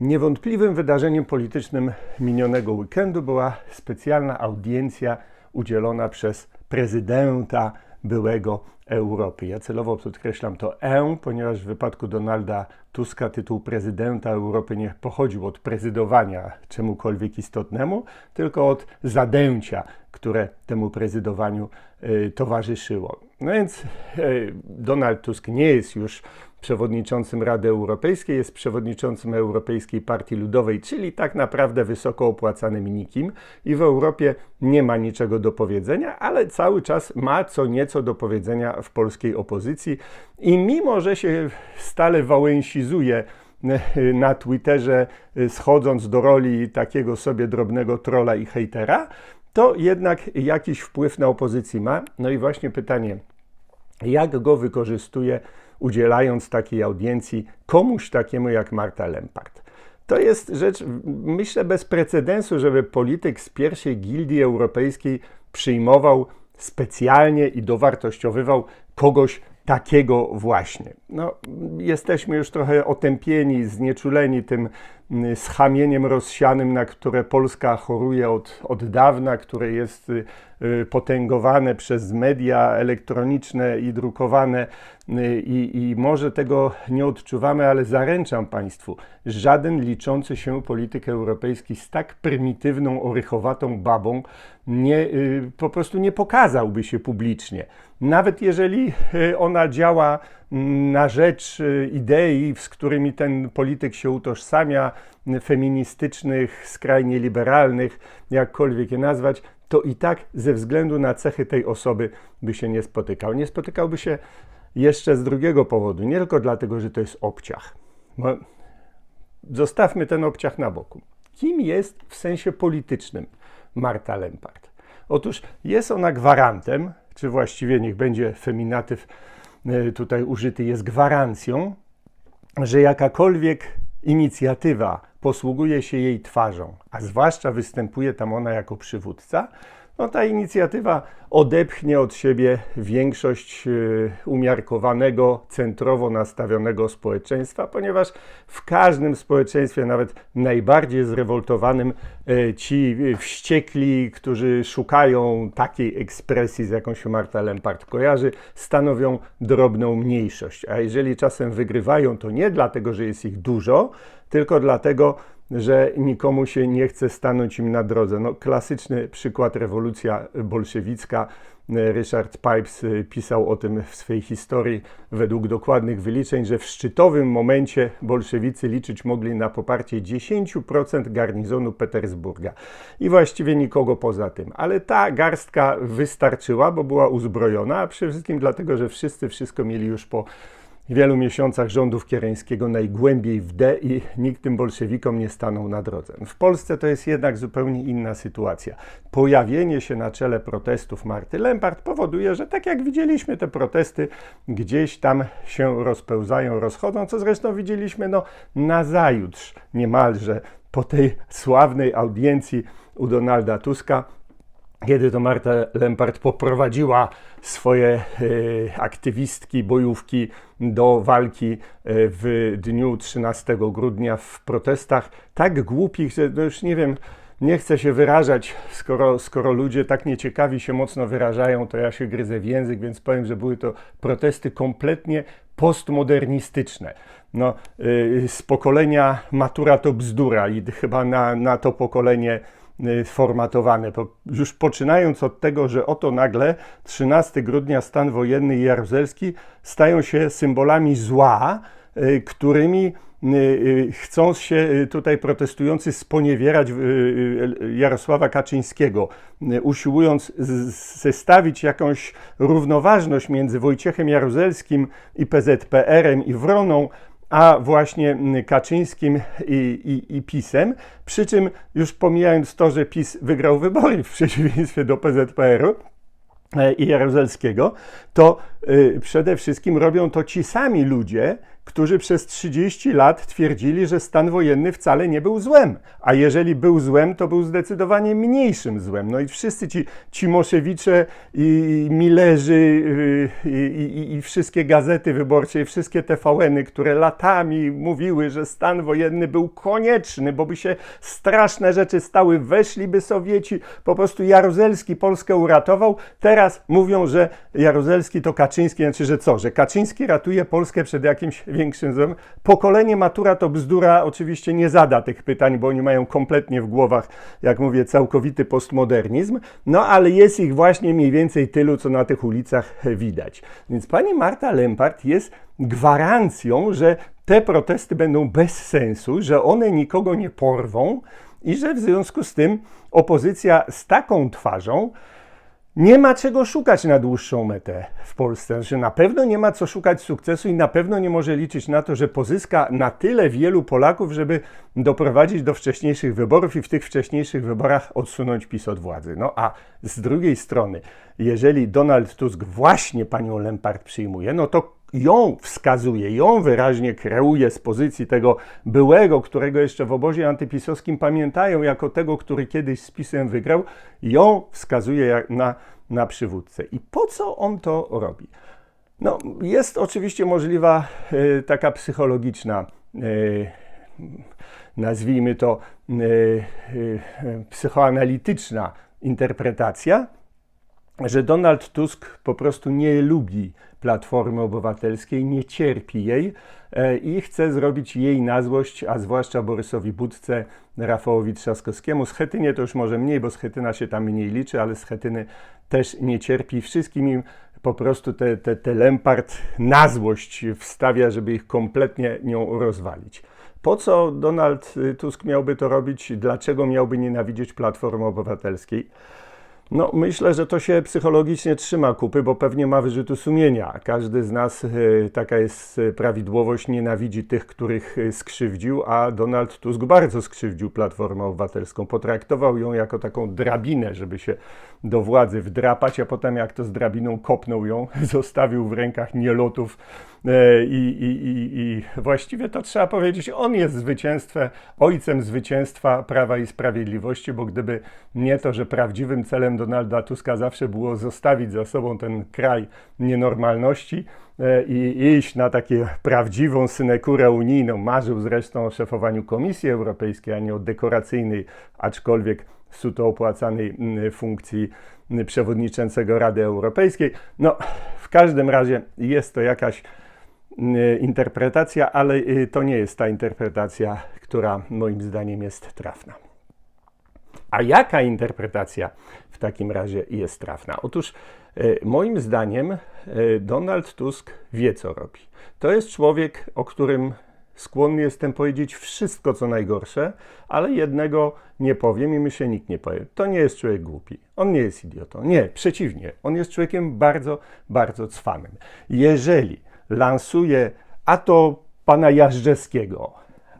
Niewątpliwym wydarzeniem politycznym minionego weekendu była specjalna audiencja udzielona przez prezydenta byłego Europy. Ja celowo podkreślam to E, ponieważ w wypadku Donalda Tuska tytuł prezydenta Europy nie pochodził od prezydowania czemukolwiek istotnemu, tylko od zadęcia, które temu prezydowaniu y, towarzyszyło. No więc y, Donald Tusk nie jest już przewodniczącym Rady Europejskiej, jest przewodniczącym Europejskiej Partii Ludowej, czyli tak naprawdę wysoko opłacanym nikim i w Europie nie ma niczego do powiedzenia, ale cały czas ma co nieco do powiedzenia w polskiej opozycji i mimo, że się stale wałęsizuje na Twitterze, schodząc do roli takiego sobie drobnego trola i hejtera, to jednak jakiś wpływ na opozycję ma. No i właśnie pytanie, jak go wykorzystuje udzielając takiej audiencji komuś takiemu jak Marta Lempart. To jest rzecz, myślę, bez precedensu, żeby polityk z pierwszej gildii europejskiej przyjmował specjalnie i dowartościowywał kogoś takiego właśnie. No, jesteśmy już trochę otępieni, znieczuleni tym mm, schamieniem rozsianym, na które Polska choruje od, od dawna, które jest y, potęgowane przez media elektroniczne i drukowane y, i, i może tego nie odczuwamy, ale zaręczam Państwu, żaden liczący się polityk europejski z tak prymitywną, orychowatą babą nie, po prostu nie pokazałby się publicznie. Nawet jeżeli ona działa na rzecz y, idei, z którymi ten polityk się utożsamia, feministycznych, skrajnie liberalnych, jakkolwiek je nazwać, to i tak ze względu na cechy tej osoby by się nie spotykał. Nie spotykałby się jeszcze z drugiego powodu, nie tylko dlatego, że to jest obciach. Bo zostawmy ten obciach na boku. Kim jest w sensie politycznym Marta Lempart? Otóż jest ona gwarantem, czy właściwie niech będzie feminatyw E, tutaj użyty jest gwarancją, że jakakolwiek inicjatywa posługuje się jej twarzą, a zwłaszcza występuje tam ona jako przywódca, no ta inicjatywa odepchnie od siebie większość e, umiarkowanego, centrowo nastawionego społeczeństwa, ponieważ w każdym społeczeństwie, nawet najbardziej zrewoltowanym, e, ci wściekli, którzy szukają takiej ekspresji, z jaką się Marta Lempart kojarzy, stanowią drobną mniejszość. A jeżeli czasem wygrywają, to nie dlatego, że jest ich dużo, tylko dlatego, że nikomu się nie chce stanąć im na drodze. No, klasyczny przykład rewolucja bolszewicka. Richard Pipes y, pisał o tym w swojej historii według dokładnych wyliczeń, że w szczytowym momencie bolszewicy liczyć mogli na poparcie 10% garnizonu Petersburga i właściwie nikogo poza tym. Ale ta garstka wystarczyła, bo była uzbrojona, a przede wszystkim dlatego, że wszyscy wszystko mieli już po wielu miesiącach rządów Kiereńskiego najgłębiej w D i nikt tym bolszewikom nie stanął na drodze. W Polsce to jest jednak zupełnie inna sytuacja. Pojawienie się na czele protestów Marty Lempart powoduje, że tak jak widzieliśmy, te protesty gdzieś tam się rozpełzają, rozchodzą, co zresztą widzieliśmy no, na zajutrz niemalże po tej sławnej audiencji u Donalda Tuska kiedy to Marta Lempart poprowadziła swoje y, aktywistki, bojówki do walki e, w dniu 13 grudnia w protestach tak głupich, że no już nie wiem, nie chcę się wyrażać, skoro, skoro ludzie tak nieciekawi się mocno wyrażają, to ja się gryzę w język, więc powiem, że były to protesty kompletnie postmodernistyczne. No, y, z pokolenia matura to bzdura i chyba na, na to pokolenie formatowane. Już poczynając od tego, że oto nagle 13 grudnia stan wojenny i jaruzelski stają się symbolami zła, y, którymi y, chcą się tutaj protestujący sponiewierać Jarosława Kaczyńskiego, usiłując zestawić jakąś równoważność między Wojciechem Jaruzelskim i PZPR-em i Wroną, a właśnie mm, Kaczyńskim i, i, i, PiSem. Przy czym już pomijając to, że PiS wygrał wybory w przeciwieństwie do PZPR-u, e, i Jaruzelskiego, to y, przede wszystkim robią to ci sami ludzie, którzy przez 30 lat twierdzili, że stan wojenny wcale nie był złem. A jeżeli był złem, to był zdecydowanie mniejszym złem. No i wszyscy ci Cimoszewicze i Millerzy y, i, i, i wszystkie gazety wyborcze i wszystkie TVN-y, które latami mówiły, że stan wojenny był konieczny, bo by się straszne rzeczy stały, weszliby Sowieci, po prostu Jaruzelski Polskę uratował. Teraz mówią, że Jaruzelski to Kaczyński, znaczy, że co, że Kaczyński ratuje Polskę przed jakimś większym złem. Pokolenie matura to bzdura oczywiście nie zada tych pytań, bo oni mają kompletnie w głowach, jak mówię, całkowity postmodernizm, no ale jest ich właśnie mniej więcej tylu, co na tych ulicach widać. Więc pani Marta Lempart jest gwarancją, że te protesty będą bez sensu, że one nikogo nie porwą i że w związku z tym opozycja z taką twarzą nie ma czego szukać na dłuższą metę w Polsce. Znaczy, na pewno nie ma co szukać sukcesu i na pewno nie może liczyć na to, że pozyska na tyle wielu Polaków, żeby doprowadzić do wcześniejszych wyborów i w tych wcześniejszych wyborach odsunąć PiS od władzy. No a z drugiej strony, jeżeli Donald Tusk właśnie panią Lempart przyjmuje, no to ją wskazuje, ją wyraźnie kreuje z pozycji tego byłego, którego jeszcze w obozie antypisowskim pamiętają jako tego, który kiedyś z PiSem wygrał, ją wskazuje na, na przywódcę. I po co on to robi? No, jest oczywiście możliwa y, taka psychologiczna, y, nazwijmy to y, psychoanalityczna interpretacja, że Donald Tusk po prostu nie lubi Platformy Obywatelskiej, nie cierpi jej e, i chce zrobić jej na złość, a zwłaszcza Borysowi Budce, Rafałowi Trzaskowskiemu. Schetynie to już może mniej, bo Schetyna się tam mniej liczy, ale Schetyny też nie cierpi. Wszystkim im po prostu te, te, te Lempart na złość wstawia, żeby ich kompletnie nią rozwalić. Po co Donald Tusk miałby to robić? Dlaczego miałby nienawidzieć Platformy Obywatelskiej? No, myślę, że to się psychologicznie trzyma kupy, bo pewnie ma wyrzutu sumienia. Każdy z nas, e, taka jest prawidłowość, nienawidzi tych, których e, skrzywdził, a Donald Tusk bardzo skrzywdził Platformę Obywatelską. Potraktował ją jako taką drabinę, żeby się do władzy wdrapać, a potem jak to z drabiną kopnął ją, zostawił w rękach nielotów e, i, i, i, i właściwie to trzeba powiedzieć, on jest zwycięstwem, ojcem zwycięstwa Prawa i Sprawiedliwości, bo gdyby nie to, że prawdziwym celem Donalda Tuska zawsze było zostawić za sobą ten kraj nienormalności, e, i iść na takie prawdziwą synekurę unijną. Marzył zresztą o szefowaniu Komisji Europejskiej, a nie o dekoracyjnej, aczkolwiek suto opłacanej funkcji przewodniczącego Rady Europejskiej. No, w każdym razie jest to jakaś interpretacja, ale y, to nie jest ta interpretacja, która moim zdaniem jest trafna. A jaka interpretacja w takim razie jest trafna? Otóż y, moim zdaniem y, Donald Tusk wie, co robi. To jest człowiek, o którym skłonny jestem powiedzieć wszystko, co najgorsze, ale jednego nie powiem i myślę, nikt nie powie. To nie jest człowiek głupi. On nie jest idiotą. Nie, przeciwnie. On jest człowiekiem bardzo, bardzo cwanym. Jeżeli lansuje a to pana Jażdżewskiego,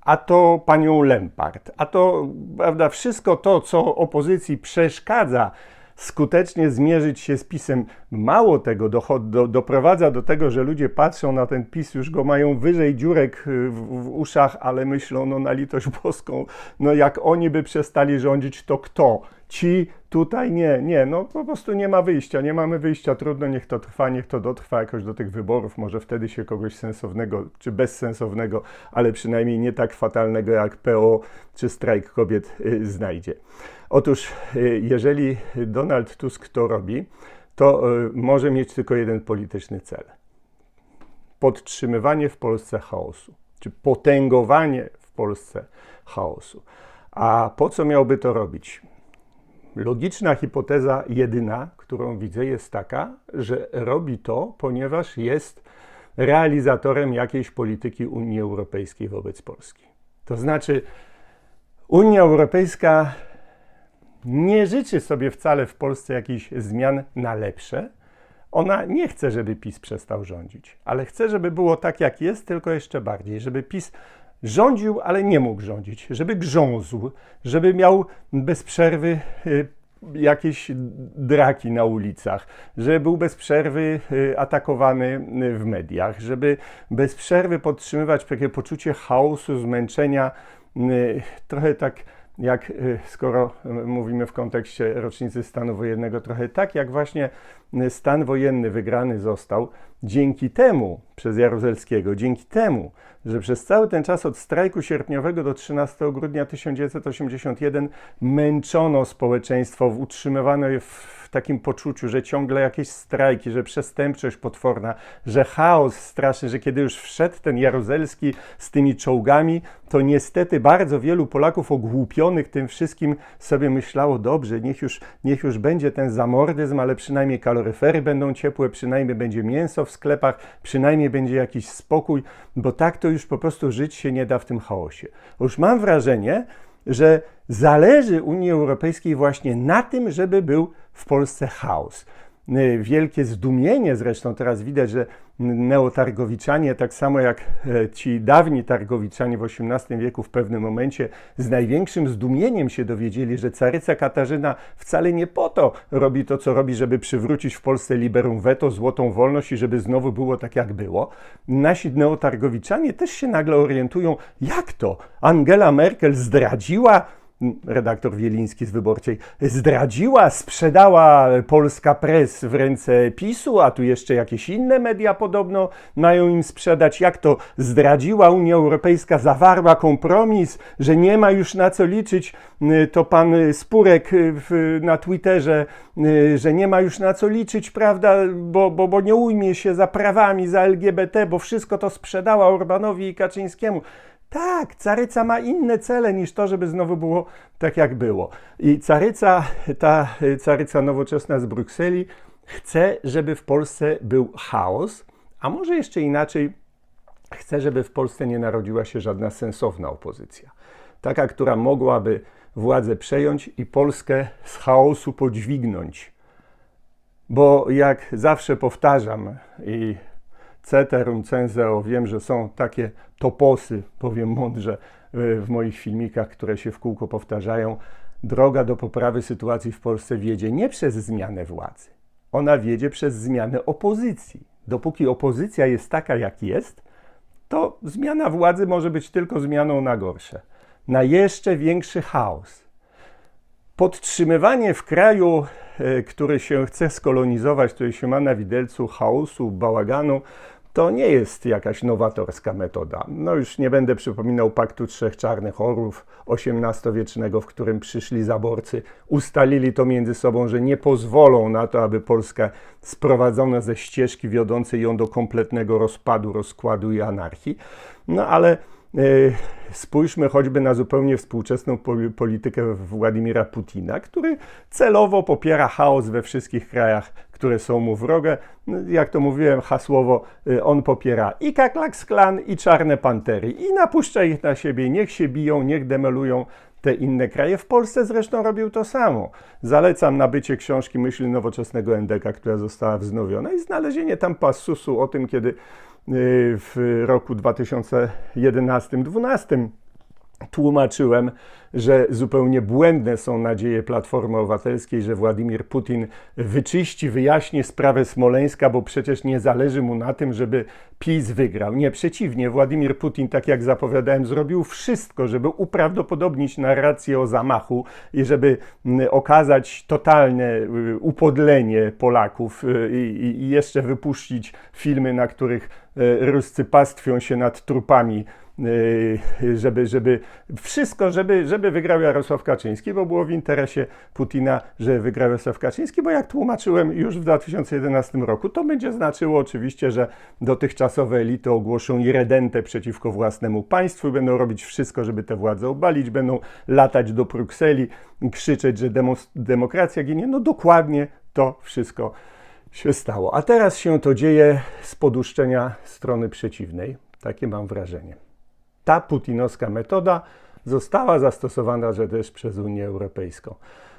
a to panią Lempart, a to prawda, wszystko to, co opozycji przeszkadza skutecznie zmierzyć się z PiSem. Mało tego, do, do, doprowadza do tego, że ludzie patrzą na ten PiS, już go mają wyżej dziurek y, w, w, uszach, ale myślą, no na litość boską, no jak oni by przestali rządzić, to kto? Ci tutaj nie, nie, no po prostu nie ma wyjścia, nie mamy wyjścia, trudno, niech to trwa, niech to dotrwa jakoś do tych wyborów, może wtedy się kogoś sensownego czy bezsensownego, ale przynajmniej nie tak fatalnego jak PO czy strajk kobiet y, znajdzie. Otóż, y, jeżeli Donald Tusk to robi, to y, może mieć tylko jeden polityczny cel: podtrzymywanie w Polsce chaosu, czy potęgowanie w Polsce chaosu. A po co miałby to robić? Logiczna hipoteza jedyna, którą widzę, jest taka, że robi to, ponieważ jest realizatorem jakiejś polityki Unii Europejskiej wobec Polski. To znaczy, Unia Europejska nie życzy sobie wcale w Polsce jakichś zmian na lepsze. Ona nie chce, żeby PiS przestał rządzić, ale chce, żeby było tak, jak jest, tylko jeszcze bardziej, żeby PiS rządził, ale nie mógł rządzić, żeby grzązł, żeby miał bez przerwy y, jakieś draki na ulicach, że był bez przerwy y, atakowany y, w mediach, żeby bez przerwy podtrzymywać takie poczucie chaosu, zmęczenia, trochę tak jak y, skoro y, mówimy w kontekście rocznicy stanu wojennego, trochę tak jak właśnie y, stan wojenny wygrany został dzięki temu przez Jaruzelskiego, dzięki temu, że przez cały ten czas od strajku sierpniowego do 13 grudnia 1981 męczono społeczeństwo, utrzymywano je w takim poczuciu, że ciągle jakieś strajki, że przestępczość potworna, że chaos straszny, że kiedy już wszedł ten Jaruzelski z tymi czołgami, to niestety bardzo wielu Polaków ogłupionych tym wszystkim sobie myślało, dobrze, niech już, niech już będzie ten zamordyzm, ale przynajmniej kaloryfery będą ciepłe, przynajmniej będzie mięso w sklepach, przynajmniej będzie jakiś spokój, bo tak to już po prostu żyć się nie da w tym chaosie. Już mam wrażenie, że zależy Unii Europejskiej właśnie na tym, żeby był w Polsce chaos. Y, Wielkie zdumienie zresztą teraz widać, że neotargowiczanie, tak samo jak e, ci dawni targowiczanie w XVIII wieku w pewnym momencie z największym zdumieniem się dowiedzieli, że caryca Katarzyna wcale nie po to robi to, co robi, żeby przywrócić w Polsce liberum veto, złotą wolność i żeby znowu było tak, jak było. Nasi neotargowiczanie też się nagle orientują, jak to Angela Merkel zdradziła redaktor Wieliński z Wyborczej, zdradziła, sprzedała Polska Press w ręce PiSu, a tu jeszcze jakieś inne media podobno mają im sprzedać. Jak to zdradziła Unia Europejska, zawarła kompromis, że nie ma już na co liczyć, to pan Spurek w, na Twitterze, że nie ma już na co liczyć, prawda, bo, bo, bo nie ujmie się za prawami, za LGBT, bo wszystko to sprzedała Orbanowi i Kaczyńskiemu. Tak, caryca ma inne cele niż to, żeby znowu było tak, jak było. I caryca, ta caryca nowoczesna z Brukseli, chce, żeby w Polsce był chaos, a może jeszcze inaczej, chce, żeby w Polsce nie narodziła się żadna sensowna opozycja. Taka, która mogłaby władzę przejąć i Polskę z chaosu podźwignąć. Bo jak zawsze powtarzam i ceterum censeo, wiem, że są takie toposy, powiem mądrze, w moich filmikach, które się w kółko powtarzają. Droga do poprawy sytuacji w Polsce wiedzie nie przez zmianę władzy, ona wiedzie przez zmianę opozycji. Dopóki opozycja jest taka, jak jest, to zmiana władzy może być tylko zmianą na gorsze, na jeszcze większy chaos. Podtrzymywanie w kraju, e, który się chce skolonizować, który się ma na widelcu chaosu, bałaganu, to nie jest jakaś nowatorska metoda. No już nie będę przypominał Paktu Trzech Czarnych Orłów XVIII-wiecznego, w którym przyszli zaborcy, ustalili to między sobą, że nie pozwolą na to, aby Polska sprowadzona ze ścieżki wiodącej ją do kompletnego rozpadu, rozkładu i anarchii. No ale spójrzmy choćby na zupełnie współczesną politykę Władimira Putina, który celowo popiera chaos we wszystkich krajach, które są mu wrogie. No, jak to mówiłem hasłowo, e, on popiera i Kaklaks Klan, i Czarne Pantery i napuszcza ich na siebie. Niech się biją, niech demelują te inne kraje. W Polsce zresztą robił to samo. Zalecam nabycie książki Myśli Nowoczesnego Endeka, która została wznowiona i znalezienie tam passusu o tym, kiedy Y, w roku 2011-2012 tłumaczyłem, że zupełnie błędne są nadzieje Platformy Obywatelskiej, że Władimir Putin wyczyści, wyjaśni sprawę Smoleńska, bo przecież nie zależy mu na tym, żeby PiS wygrał. Nie, przeciwnie, Władimir Putin, tak jak zapowiadałem, zrobił wszystko, żeby uprawdopodobnić narrację o zamachu i żeby mm, okazać totalne y, upodlenie Polaków y, i jeszcze wypuścić filmy, na których Ruscy pastwią się nad trupami Y, żeby, żeby wszystko, żeby, żeby wygrał Jarosław Kaczyński, bo było w interesie Putina, że wygrał Jarosław Kaczyński, bo jak tłumaczyłem już w 2011 roku, to będzie znaczyło oczywiście, że dotychczasowe elity ogłoszą irredentę przeciwko własnemu państwu i będą robić wszystko, żeby tę władzę obalić, będą latać do Brukseli, krzyczeć, że demokracja ginie. No dokładnie to wszystko się stało. A teraz się to dzieje z poduszczenia strony przeciwnej. Takie mam wrażenie ta putinowska metoda została zastosowana że też przez Unię Europejską.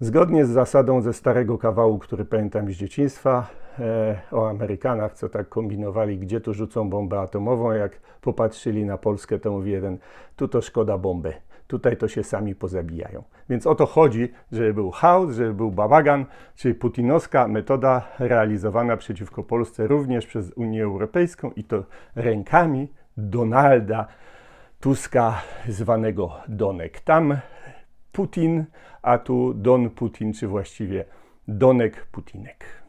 Zgodnie z zasadą ze starego kawału, który pamiętam z dzieciństwa, e, o Amerykanach, co tak kombinowali, gdzie tu rzucą bombę atomową, jak popatrzyli na Polskę, to mówi jeden, tu to szkoda bomby, tutaj to się sami pozabijają. Więc o to chodzi, żeby był chaos, żeby był babagan, czyli putinowska metoda realizowana przeciwko Polsce również przez Unię Europejską i to rękami Donalda Tuska zwanego Donek. Tam Putin, a tu Don Putin, czy właściwie Donek Putinek.